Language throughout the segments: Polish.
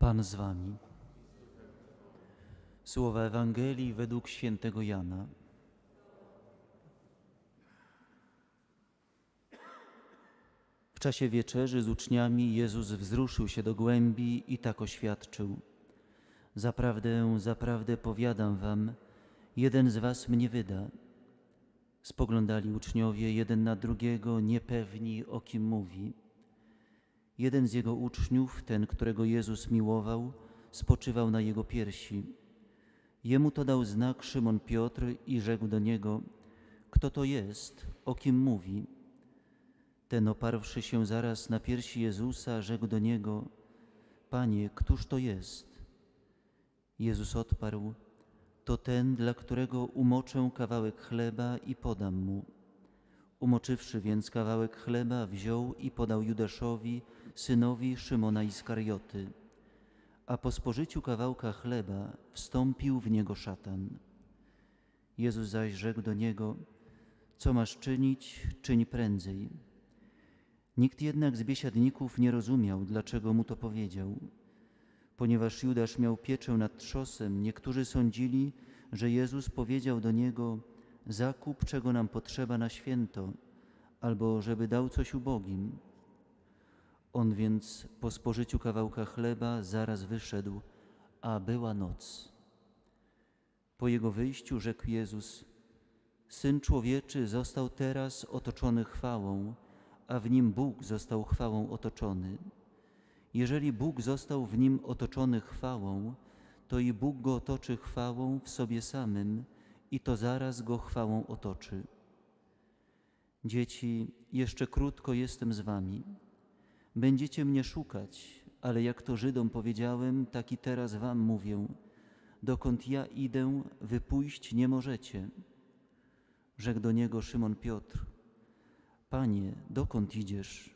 Pan z wami. Słowa Ewangelii według świętego Jana. W czasie wieczerzy z uczniami Jezus wzruszył się do głębi i tak oświadczył: Zaprawdę, zaprawdę powiadam wam, jeden z was mnie wyda. Spoglądali uczniowie jeden na drugiego, niepewni o kim mówi. Jeden z jego uczniów, ten, którego Jezus miłował, spoczywał na jego piersi. Jemu to dał znak Szymon Piotr i rzekł do niego: Kto to jest, o kim mówi? Ten, oparłszy się zaraz na piersi Jezusa, rzekł do niego: Panie, któż to jest? Jezus odparł: To ten, dla którego umoczę kawałek chleba i podam mu. Umoczywszy więc kawałek chleba, wziął i podał Judaszowi, synowi Szymona Iskarioty. A po spożyciu kawałka chleba wstąpił w niego szatan. Jezus zaś rzekł do niego: Co masz czynić, czyń prędzej. Nikt jednak z biesiadników nie rozumiał, dlaczego mu to powiedział. Ponieważ Judasz miał pieczę nad trzosem, niektórzy sądzili, że Jezus powiedział do niego: Zakup, czego nam potrzeba na święto, albo żeby dał coś ubogim. On więc po spożyciu kawałka chleba zaraz wyszedł, a była noc. Po jego wyjściu rzekł Jezus: Syn człowieczy został teraz otoczony chwałą, a w nim Bóg został chwałą otoczony. Jeżeli Bóg został w nim otoczony chwałą, to i Bóg go otoczy chwałą w sobie samym i to zaraz go chwałą otoczy. Dzieci, jeszcze krótko jestem z wami. Będziecie mnie szukać, ale jak to Żydom powiedziałem, tak i teraz wam mówię. Dokąd ja idę, wy pójść nie możecie. Rzekł do niego Szymon Piotr. Panie, dokąd idziesz?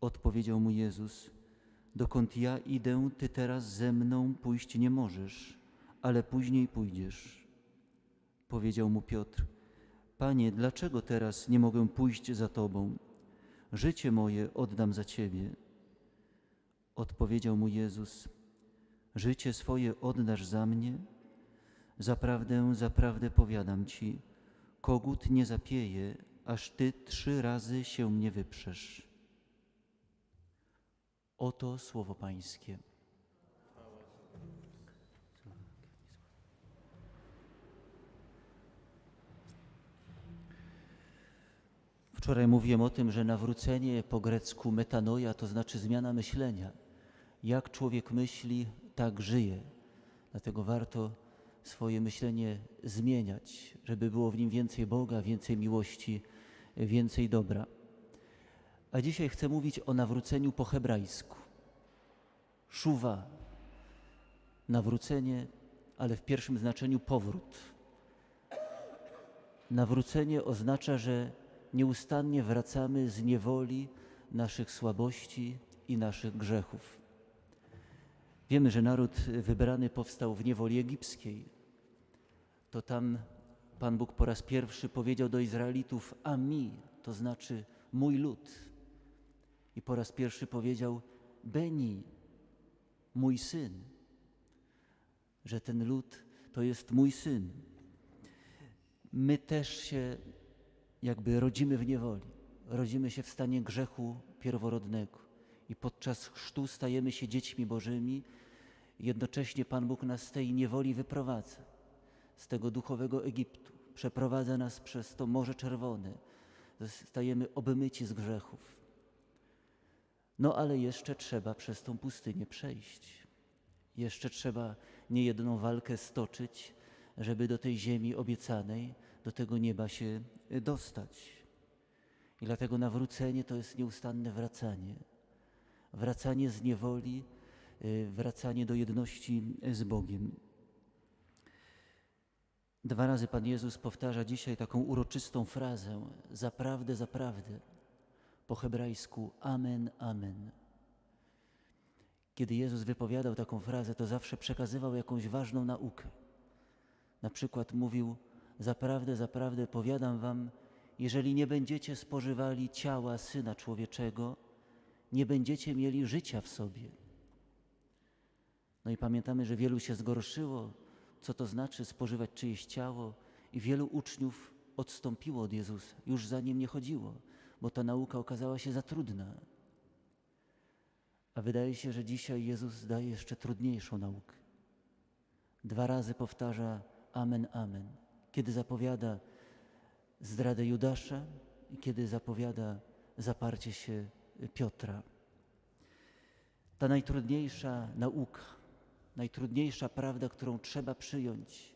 Odpowiedział mu Jezus. Dokąd ja idę, ty teraz ze mną pójść nie możesz, ale później pójdziesz. Powiedział mu Piotr. Panie, dlaczego teraz nie mogę pójść za Tobą? Życie moje oddam za Ciebie. Odpowiedział mu Jezus. Życie swoje oddasz za mnie? Zaprawdę, zaprawdę powiadam Ci, kogut nie zapieje, aż Ty trzy razy się mnie wyprzesz. Oto słowo Pańskie. Wczoraj mówiłem o tym, że nawrócenie po grecku metanoia to znaczy zmiana myślenia. Jak człowiek myśli, tak żyje. Dlatego warto swoje myślenie zmieniać, żeby było w nim więcej Boga, więcej miłości, więcej dobra. A dzisiaj chcę mówić o nawróceniu po hebrajsku. Szuwa, nawrócenie, ale w pierwszym znaczeniu powrót. Nawrócenie oznacza, że nieustannie wracamy z niewoli naszych słabości i naszych grzechów. Wiemy, że naród wybrany powstał w niewoli egipskiej. To tam Pan Bóg po raz pierwszy powiedział do Izraelitów: A mi, to znaczy mój lud. I po raz pierwszy powiedział: Beni, mój syn. Że ten lud to jest mój syn. My też się jakby rodzimy w niewoli, rodzimy się w stanie grzechu pierworodnego i podczas chrztu stajemy się dziećmi Bożymi. Jednocześnie Pan Bóg nas z tej niewoli wyprowadza, z tego duchowego Egiptu, przeprowadza nas przez to Morze Czerwone, stajemy obmyci z grzechów. No ale jeszcze trzeba przez tą pustynię przejść. Jeszcze trzeba niejedną walkę stoczyć, żeby do tej ziemi obiecanej, do tego nieba się dostać. I dlatego nawrócenie to jest nieustanne wracanie. Wracanie z niewoli, y, wracanie do jedności z Bogiem. Dwa razy Pan Jezus powtarza dzisiaj taką uroczystą frazę: zaprawdę, zaprawdę. Po hebrajsku amen, amen. Kiedy Jezus wypowiadał taką frazę, to zawsze przekazywał jakąś ważną naukę. Na przykład mówił: Zaprawdę, zaprawdę powiadam wam, jeżeli nie będziecie spożywali ciała Syna Człowieczego, nie będziecie mieli życia w sobie. No i pamiętamy, że wielu się zgorszyło, co to znaczy spożywać czyjeś ciało, i wielu uczniów odstąpiło od Jezusa, już za nim nie chodziło, bo ta nauka okazała się za trudna. A wydaje się, że dzisiaj Jezus daje jeszcze trudniejszą naukę. Dwa razy powtarza Amen, Amen, kiedy zapowiada zdradę Judasza i kiedy zapowiada zaparcie się Piotra. Ta najtrudniejsza nauka, najtrudniejsza prawda, którą trzeba przyjąć,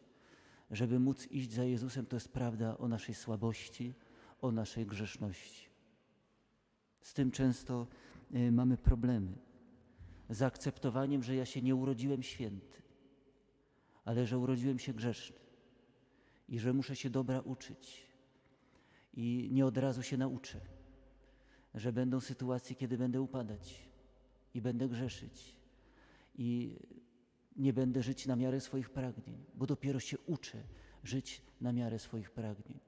żeby móc iść za Jezusem, to jest prawda o naszej słabości, o naszej grzeszności. Z tym często y, mamy problemy. Z zaakceptowaniem, że ja się nie urodziłem święty, ale że urodziłem się grzeszny i że muszę się dobra uczyć i nie od razu się nauczę, że będą sytuacje, kiedy będę upadać i będę grzeszyć i nie będę żyć na miarę swoich pragnień, bo dopiero się uczę żyć na miarę swoich pragnień.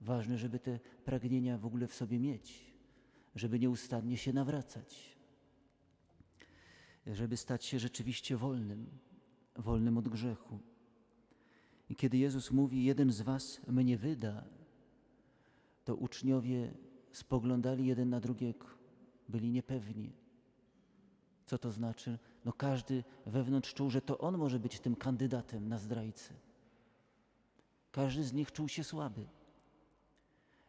Ważne, żeby te pragnienia w ogóle w sobie mieć, żeby nieustannie się nawracać, żeby stać się rzeczywiście wolnym, wolnym od grzechu. I kiedy Jezus mówi, jeden z was mnie wyda, to uczniowie spoglądali jeden na drugiego, byli niepewni. Co to znaczy? No każdy wewnątrz czuł, że to on może być tym kandydatem na zdrajcę. Każdy z nich czuł się słaby.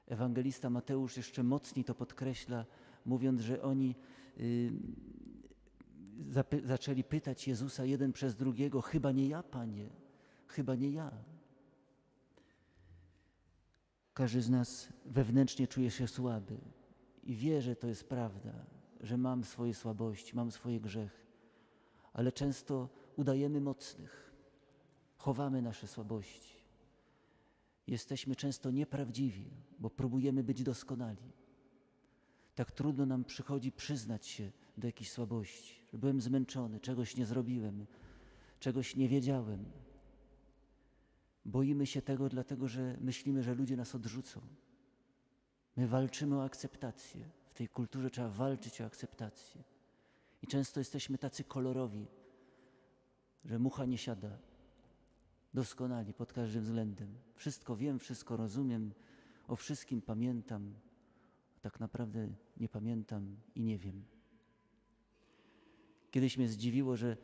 Ewangelista Mateusz jeszcze mocniej to podkreśla, mówiąc, że oni y, zaczęli pytać Jezusa jeden przez drugiego: Chyba nie ja, panie, chyba nie ja. Każdy z nas wewnętrznie czuje się słaby i wie, że to jest prawda, że mam swoje słabości, mam swoje grzechy, ale często udajemy mocnych, chowamy nasze słabości. Jesteśmy często nieprawdziwi, bo próbujemy być doskonali. Tak trudno nam przychodzi przyznać się do jakiejś słabości, że byłem zmęczony, czegoś nie zrobiłem, czegoś nie wiedziałem. Boimy się tego, dlatego że myślimy, że ludzie nas odrzucą. My walczymy o akceptację. W tej kulturze trzeba walczyć o akceptację. I często jesteśmy tacy kolorowi, że mucha nie siada. Doskonali pod każdym względem. Wszystko wiem, wszystko rozumiem, o wszystkim pamiętam, a tak naprawdę nie pamiętam i nie wiem. Kiedyś mnie zdziwiło, że,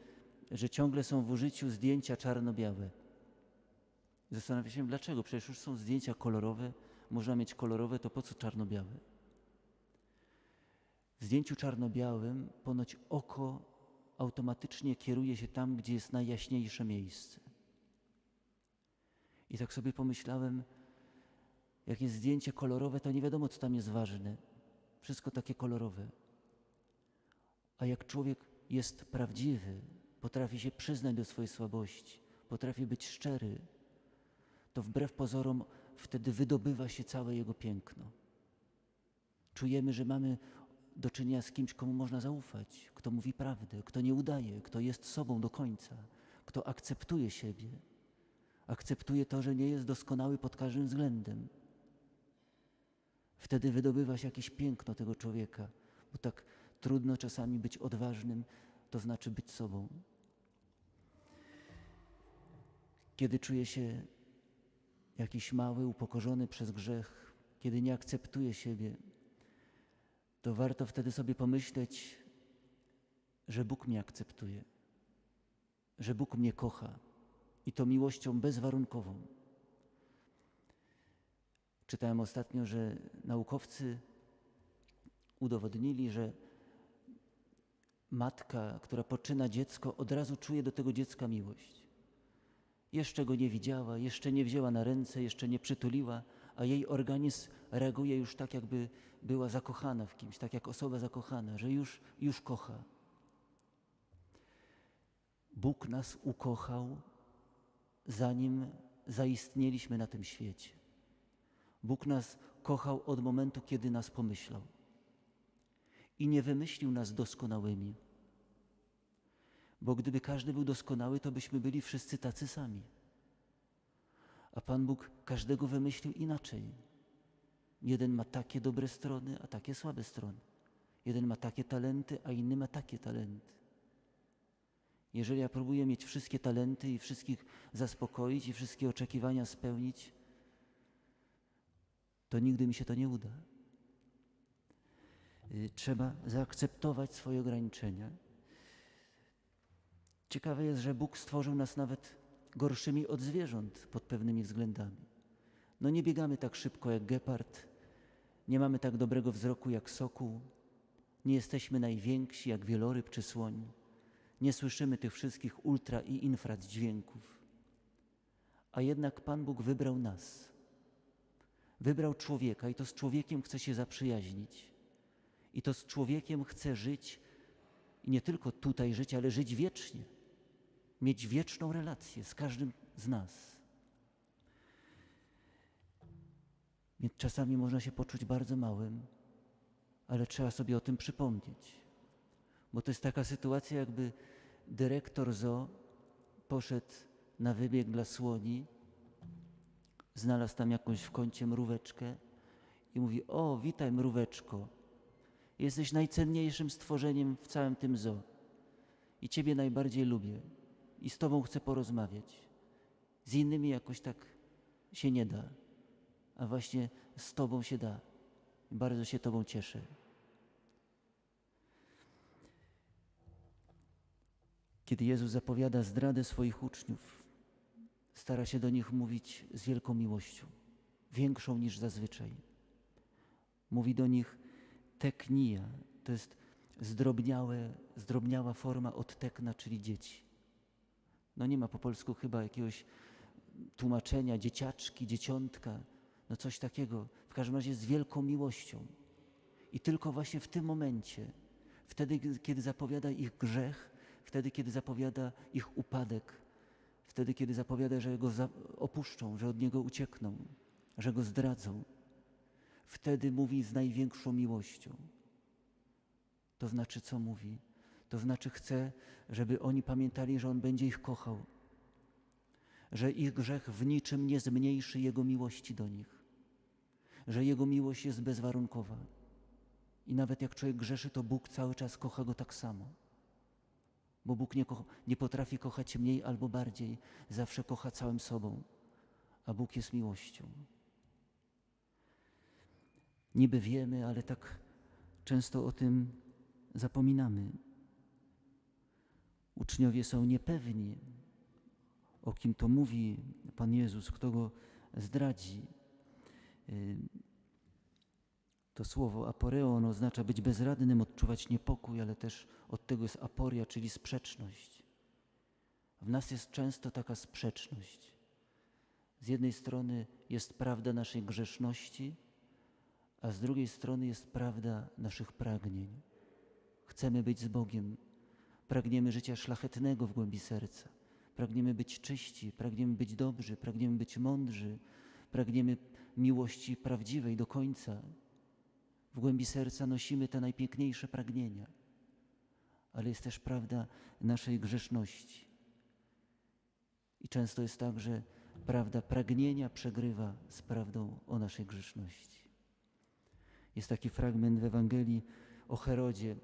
że ciągle są w użyciu zdjęcia czarno-białe. Zastanawiam się, dlaczego? Przecież już są zdjęcia kolorowe, można mieć kolorowe, to po co czarno-białe? W zdjęciu czarno-białym ponoć oko automatycznie kieruje się tam, gdzie jest najjaśniejsze miejsce. I tak sobie pomyślałem, jak jest zdjęcie kolorowe, to nie wiadomo, co tam jest ważne. Wszystko takie kolorowe. A jak człowiek jest prawdziwy, potrafi się przyznać do swojej słabości, potrafi być szczery, to wbrew pozorom wtedy wydobywa się całe jego piękno. Czujemy, że mamy do czynienia z kimś, komu można zaufać, kto mówi prawdę, kto nie udaje, kto jest sobą do końca, kto akceptuje siebie, akceptuje to, że nie jest doskonały pod każdym względem. Wtedy wydobywa się jakieś piękno tego człowieka, bo tak trudno czasami być odważnym, to znaczy być sobą. Kiedy czuje się jakiś mały, upokorzony przez grzech, kiedy nie akceptuje siebie, to warto wtedy sobie pomyśleć, że Bóg mnie akceptuje, że Bóg mnie kocha i to miłością bezwarunkową. Czytałem ostatnio, że naukowcy udowodnili, że matka, która poczyna dziecko, od razu czuje do tego dziecka miłość. Jeszcze go nie widziała, jeszcze nie wzięła na ręce, jeszcze nie przytuliła, a jej organizm reaguje już tak, jakby była zakochana w kimś, tak jak osoba zakochana, że już, już kocha. Bóg nas ukochał, zanim zaistnieliśmy na tym świecie. Bóg nas kochał od momentu, kiedy nas pomyślał. I nie wymyślił nas doskonałymi. Bo gdyby każdy był doskonały, to byśmy byli wszyscy tacy sami. A Pan Bóg każdego wymyślił inaczej. Jeden ma takie dobre strony, a takie słabe strony. Jeden ma takie talenty, a inny ma takie talenty. Jeżeli ja próbuję mieć wszystkie talenty i wszystkich zaspokoić i wszystkie oczekiwania spełnić, to nigdy mi się to nie uda. Y, Trzeba zaakceptować swoje ograniczenia. Ciekawe jest, że Bóg stworzył nas nawet gorszymi od zwierząt pod pewnymi względami. No nie biegamy tak szybko jak gepard, nie mamy tak dobrego wzroku jak sokół, nie jesteśmy najwięksi jak wieloryb czy słoń, nie słyszymy tych wszystkich ultra i infrac dźwięków. A jednak Pan Bóg wybrał nas. Wybrał człowieka i to z człowiekiem chce się zaprzyjaźnić. I to z człowiekiem chce żyć i nie tylko tutaj żyć, ale żyć wiecznie. Mieć wieczną relację z każdym z nas. Więc czasami można się poczuć bardzo małym, ale trzeba sobie o tym przypomnieć. Bo to jest taka sytuacja, jakby dyrektor zoo poszedł na wybieg dla słoni, znalazł tam jakąś w kącie mróweczkę i mówi: O, witaj, mróweczko. Jesteś najcenniejszym stworzeniem w całym tym zoo. I Ciebie najbardziej lubię. I z Tobą chcę porozmawiać. Z innymi jakoś tak się nie da, a właśnie z Tobą się da. Bardzo się Tobą cieszę. Kiedy Jezus zapowiada zdradę swoich uczniów, stara się do nich mówić z wielką miłością, większą niż zazwyczaj. Mówi do nich teknia, to jest zdrobniałe, zdrobniała forma od tekna, czyli dzieci. No nie ma po polsku chyba jakiegoś tłumaczenia, dzieciaczki, dzieciątka, no coś takiego. W każdym razie z wielką miłością. I tylko właśnie w tym momencie, wtedy, kiedy zapowiada ich grzech, wtedy, kiedy zapowiada ich upadek, wtedy, kiedy zapowiada, że go opuszczą, że od niego uciekną, że go zdradzą, wtedy mówi z największą miłością. To znaczy, co mówi? To znaczy, chce, żeby oni pamiętali, że on będzie ich kochał, że ich grzech w niczym nie zmniejszy jego miłości do nich, że jego miłość jest bezwarunkowa. I nawet jak człowiek grzeszy, to Bóg cały czas kocha go tak samo. Bo Bóg nie, kocha, nie potrafi kochać mniej albo bardziej, zawsze kocha całym sobą, a Bóg jest miłością. Niby wiemy, ale tak często o tym zapominamy. Uczniowie są niepewni, o kim to mówi Pan Jezus, kto go zdradzi. Y, To słowo aporeon oznacza być bezradnym, odczuwać niepokój, ale też od tego jest aporia, czyli sprzeczność. W nas jest często taka sprzeczność. Z jednej strony jest prawda naszej grzeszności, a z drugiej strony jest prawda naszych pragnień. Chcemy być z Bogiem, pragniemy życia szlachetnego w głębi serca, pragniemy być czyści, pragniemy być dobrzy, pragniemy być mądrzy, pragniemy miłości prawdziwej do końca. W głębi serca nosimy te najpiękniejsze pragnienia, ale jest też prawda naszej grzeszności. I często jest tak, że prawda pragnienia przegrywa z prawdą o naszej grzeszności. Jest taki fragment w Ewangelii o Herodzie,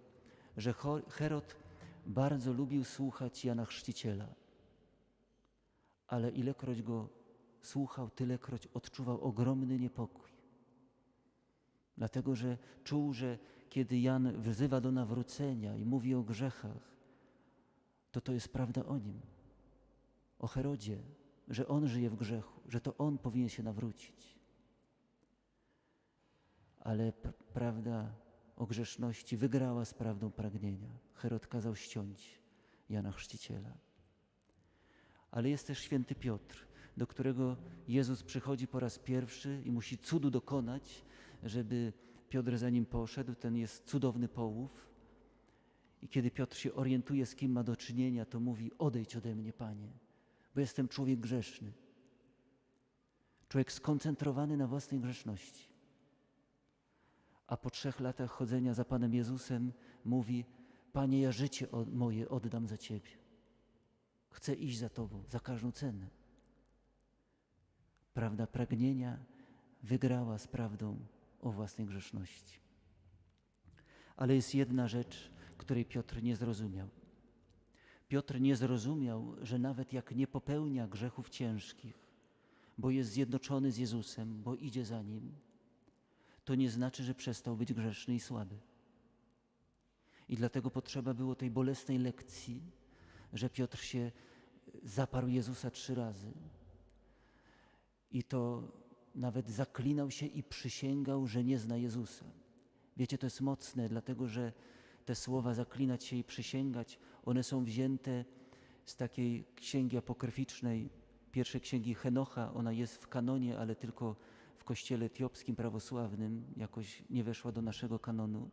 że Herod bardzo lubił słuchać Jana Chrzciciela, ale ilekroć go słuchał, tylekroć odczuwał ogromny niepokój. Dlatego, że czuł, że kiedy Jan wzywa do nawrócenia i mówi o grzechach, to to jest prawda o nim, o Herodzie, że on żyje w grzechu, że to on powinien się nawrócić. Ale pr- prawda o grzeszności wygrała z prawdą pragnienia. Herod kazał ściąć Jana Chrzciciela. Ale jest też święty Piotr, do którego Jezus przychodzi po raz pierwszy i musi cudu dokonać, żeby Piotr za nim poszedł. Ten jest cudowny połów. I kiedy Piotr się orientuje, z kim ma do czynienia, to mówi: Odejdź ode mnie, panie, bo jestem człowiek grzeszny. Człowiek skoncentrowany na własnej grzeszności. A po trzech latach chodzenia za Panem Jezusem mówi: Panie, ja życie moje oddam za Ciebie. Chcę iść za Tobą za każdą cenę. Prawda pragnienia wygrała z prawdą o własnej grzeszności. Ale jest jedna rzecz, której Piotr nie zrozumiał. Piotr nie zrozumiał, że nawet jak nie popełnia grzechów ciężkich, bo jest zjednoczony z Jezusem, bo idzie za Nim, to nie znaczy, że przestał być grzeszny i słaby. I dlatego potrzeba było tej bolesnej lekcji, że Piotr się zaparł Jezusa trzy razy. I to nawet zaklinał się i przysięgał, że nie zna Jezusa. Wiecie, to jest mocne, dlatego że te słowa zaklinać się i przysięgać, one są wzięte z takiej księgi apokryficznej, pierwszej księgi Henocha. Ona jest w kanonie, ale tylko kościele etiopskim prawosławnym, jakoś nie weszła do naszego kanonu.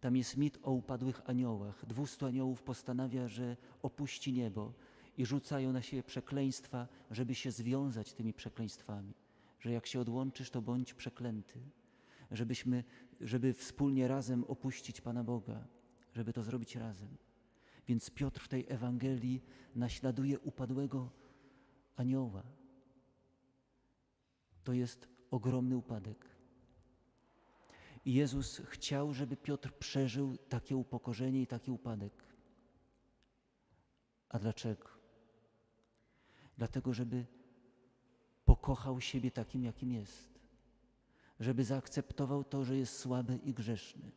Tam jest mit o upadłych aniołach. Dwustu aniołów postanawia, że opuści niebo i rzucają na siebie przekleństwa, żeby się związać tymi przekleństwami. Że jak się odłączysz, to bądź przeklęty. Żebyśmy, żeby wspólnie razem opuścić Pana Boga, żeby to zrobić razem. Więc Piotr w tej Ewangelii naśladuje upadłego anioła. To jest ogromny upadek. I Jezus chciał, żeby Piotr przeżył takie upokorzenie i taki upadek. A dlaczego? Dlatego, żeby pokochał siebie takim, jakim jest. Żeby zaakceptował to, że jest słaby i grzeszny.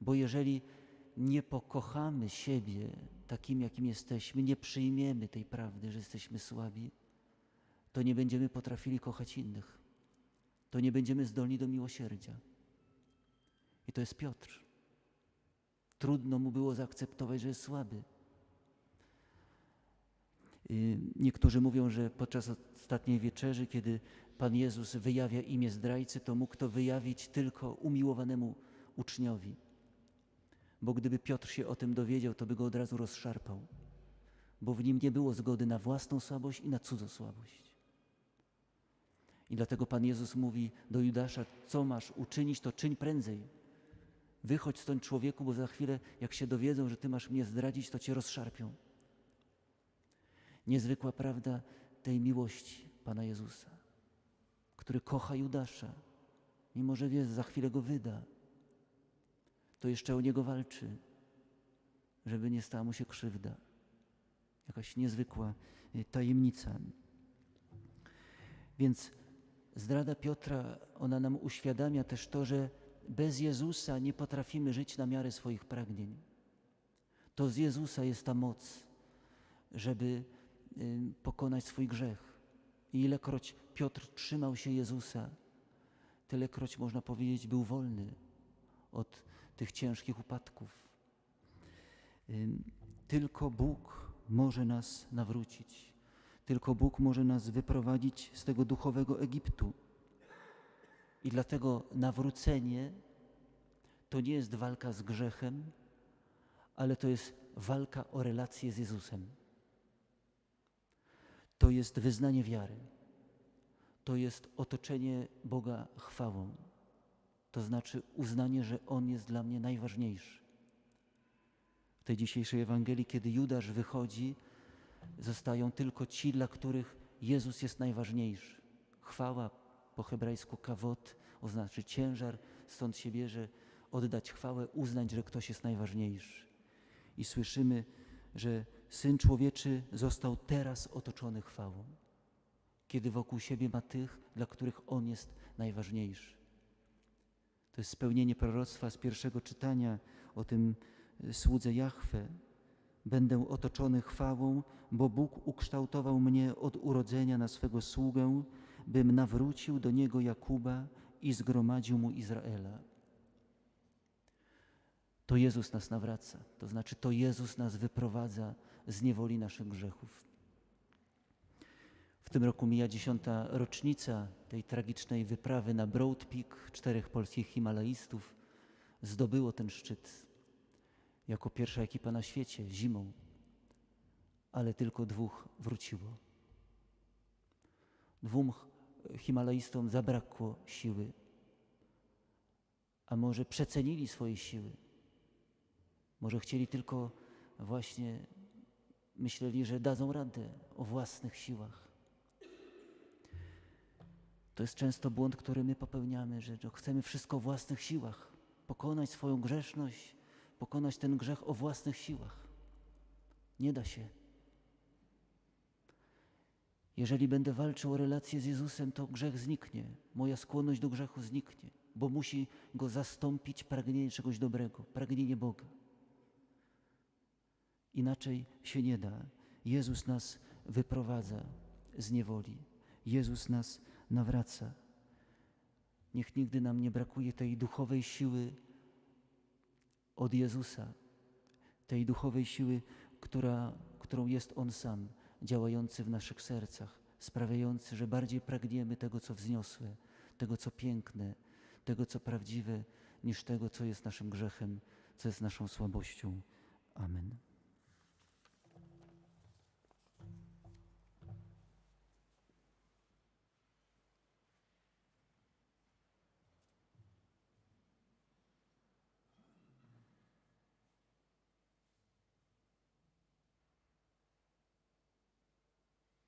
Bo jeżeli nie pokochamy siebie takim, jakim jesteśmy, nie przyjmiemy tej prawdy, że jesteśmy słabi, to nie będziemy potrafili kochać innych. To nie będziemy zdolni do miłosierdzia. I to jest Piotr. Trudno mu było zaakceptować, że jest słaby. Y, Niektórzy mówią, że podczas ostatniej wieczerzy, kiedy Pan Jezus wyjawia imię zdrajcy, to mógł to wyjawić tylko umiłowanemu uczniowi. Bo gdyby Piotr się o tym dowiedział, to by go od razu rozszarpał. Bo w nim nie było zgody na własną słabość i na cudzą słabość. I dlatego Pan Jezus mówi do Judasza: Co masz uczynić, to czyń prędzej. Wychodź stąd człowieku, bo za chwilę, jak się dowiedzą, że ty masz mnie zdradzić, to cię rozszarpią. Niezwykła prawda tej miłości Pana Jezusa, który kocha Judasza, mimo że wie, że za chwilę go wyda. To jeszcze o niego walczy, żeby nie stała mu się krzywda. Jakaś niezwykła y, tajemnica. Więc zdrada Piotra, ona nam uświadamia też to, że bez Jezusa nie potrafimy żyć na miarę swoich pragnień. To z Jezusa jest ta moc, żeby pokonać swój grzech. I ilekroć Piotr trzymał się Jezusa, tylekroć można powiedzieć, był wolny od tych ciężkich upadków. Tylko Bóg może nas nawrócić. Tylko Bóg może nas wyprowadzić z tego duchowego Egiptu. I dlatego nawrócenie to nie jest walka z grzechem, ale to jest walka o relację z Jezusem. To jest wyznanie wiary. To jest otoczenie Boga chwałą. To znaczy uznanie, że On jest dla mnie najważniejszy. W tej dzisiejszej Ewangelii, kiedy Judasz wychodzi, zostają tylko ci, dla których Jezus jest najważniejszy. Chwała po hebrajsku kawot oznacza ciężar, stąd się bierze oddać chwałę, uznać, że ktoś jest najważniejszy. I słyszymy, że Syn Człowieczy został teraz otoczony chwałą, kiedy wokół siebie ma tych, dla których On jest najważniejszy. To jest spełnienie proroctwa z pierwszego czytania o tym y, słudze Jahwe. Będę otoczony chwałą, bo Bóg ukształtował mnie od urodzenia na swego sługę, bym nawrócił do Niego Jakuba i zgromadził mu Izraela. To Jezus nas nawraca, to znaczy to Jezus nas wyprowadza z niewoli naszych grzechów. W tym roku mija dziesiąta rocznica tej tragicznej wyprawy na Broad Peak. Czterech polskich himalaistów zdobyło ten szczyt jako pierwsza ekipa na świecie zimą, ale tylko dwóch wróciło. Dwóm himalaistom zabrakło siły, a może przecenili swoje siły. Może chcieli tylko właśnie, myśleli, że dadzą radę o własnych siłach. To jest często błąd, który my popełniamy, że chcemy wszystko własnych siłach, pokonać swoją grzeszność, pokonać ten grzech o własnych siłach. Nie da się. Jeżeli będę walczył o relację z Jezusem, to grzech zniknie. Moja skłonność do grzechu zniknie, bo musi go zastąpić pragnienie czegoś dobrego, pragnienie Boga. Inaczej się nie da. Jezus nas wyprowadza z niewoli. Jezus nas nawraca. Niech nigdy nam nie brakuje tej duchowej siły od Jezusa, tej duchowej siły, która, którą jest On sam, działający w naszych sercach, sprawiający, że bardziej pragniemy tego, co wzniosłe, tego, co piękne, tego, co prawdziwe, niż tego, co jest naszym grzechem, co jest naszą słabością. Amen.